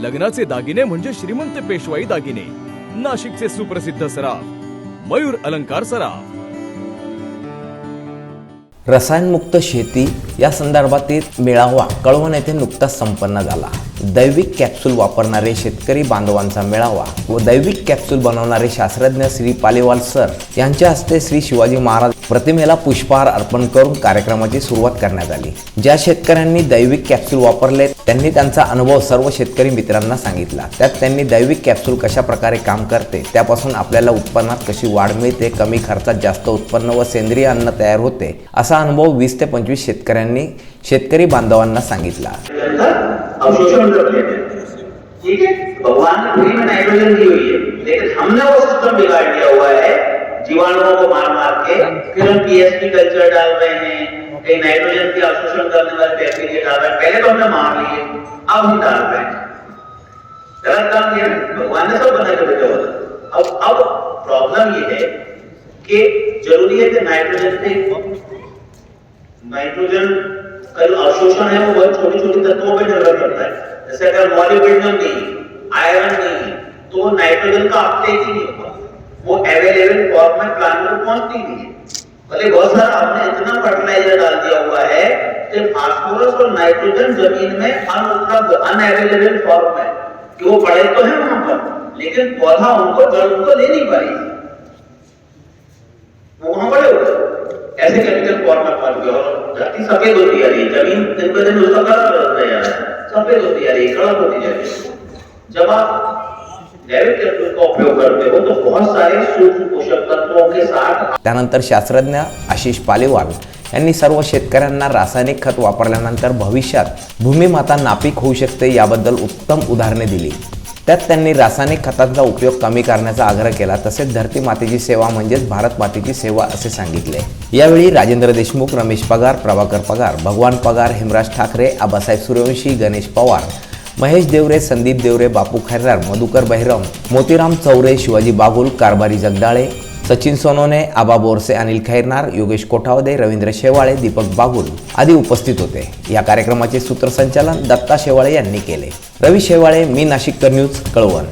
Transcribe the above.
लग्नाचे दागिने म्हणजे श्रीमंत पेशवाई दागिने. नाशिकचे सुप्रसिद्ध सराफ मयूर अलंकार सराफ. रसायनमुक्त शेती या संदर्भातील मेळावा कळवण येथे नुकताच संपन्न झाला. दैविक कॅप्सूल वापरणारे शेतकरी बांधवांचा मेळावा व दैविक कॅप्सूल बनवणारे शास्त्रज्ञ श्री पालेवाल सर यांच्या हस्ते श्री शिवाजी महाराज प्रतिमेला पुष्पहार अर्पण करून कार्यक्रमाची सुरुवात करण्यात आली. ज्या शेतकऱ्यांनी दैविक कॅप्सूल वापरले त्यांनी त्यांचा अनुभव सर्व शेतकरी मित्रांना सांगितला. त्यात त्यांनी दैविक कॅप्सूल कशा प्रकारे काम करते त्यापासून आपल्याला उत्पन्नात कशी वाढ मिळते कमी खर्चात जास्त उत्पन्न व सेंद्रिय अन्न तयार होते असा अनुभव वीस ते पंचवीस शेतकऱ्यांनी शेतकरी बांधवांना सांगितला. ठीक है भगवान ने फ्री में नाइट्रोजन दी हुई है लेकिन हमने वो सिस्टम बिगाड़ दिया हुआ है. जीवाणुओं को मार मार के फिर हम पीएसपी कल्चर डाल रहे हैं कहीं नाइट्रोजन की अवशोषण करने वाले बैक्टीरिया डाल रहे हैं। पहले तो हमने मार लिए अब हम डाल रहे हैं। गलत काम किया भगवान ने सब बना के भेजा हुआ अब अब प्रॉब्लम ये है कि ज़रूरी है कि नाइट्रोजन से नाइट्रोजन का जो अवशोषण है वो बहुत छोटी छोटी तत्वों पर निर्भर करता है। जैसे अगर मॉलिब्डेनम नहीं आयरन नहीं तो नाइट्रोजन का अपटेक ही नहीं होगा वो अवेलेबल में प्लांट में पहुँचती नहीं है। भले बहुत सारा आपने इतना फर्टिलाइज़र डाल दिया हुआ है कि फास्फोरस और नाइट्रोजन ज़मीन में अनुपलब्ध अनअवेलेबल फॉर्म में कि वो पड़े तो है वहाँ पर, लेकिन पौधा उनको, जड़ उनको ले नहीं पाएगी वो वहाँ पड़े हैं। ऐसे केमिकल फॉर्म में पहुँच गए और धरती सफ़ेद होती जा रही है। ज़मीन दिन ब दिन उसका कलर बदलता जा रहा है। सफ़ेद होती जा रही है, कड़क होती जा रही है। जब आप जैविक का उपयोग करते हो तो बहुत सारे सूक्ष्म पोषक तत्वों के साथ त्यानंतर शास्त्रज्ञ आशिष पालेवाल यांनी सर्व शेतकऱ्यांना रासायनिक खत वापरल्यानंतर भविष्यात भूमिमाता नापीक होऊ शकते याबद्दल उत्तम उदाहरणे दिली. त्यात त्यांनी रासायनिक खतांचा उपयोग कमी करण्याचा आग्रह केला तसेच धरती मातेची सेवा म्हणजेच भारत मातेची सेवा असे सांगितले. यावेळी राजेंद्र देशमुख रमेश पगार प्रभाकर पगार भगवान पगार हेमराज ठाकरे आबासाहेब सूर्यवंशी गणेश पवार महेश देवरे संदीप देवरे बापू खैरार मधुकर बहिरम मोतीराम चौरे शिवाजी बागुल कारभारी जगदाळे सचिन सोनोने आबा बोरसे अनिल खैरनार योगेश कोठावदे रवींद्र शेवाळे दीपक बागुल आदी उपस्थित होते. या कार्यक्रमाचे सूत्रसंचालन दत्ता शेवाळे यांनी केले. रवी शेवाळे मी नाशिककर न्यूज कळवण.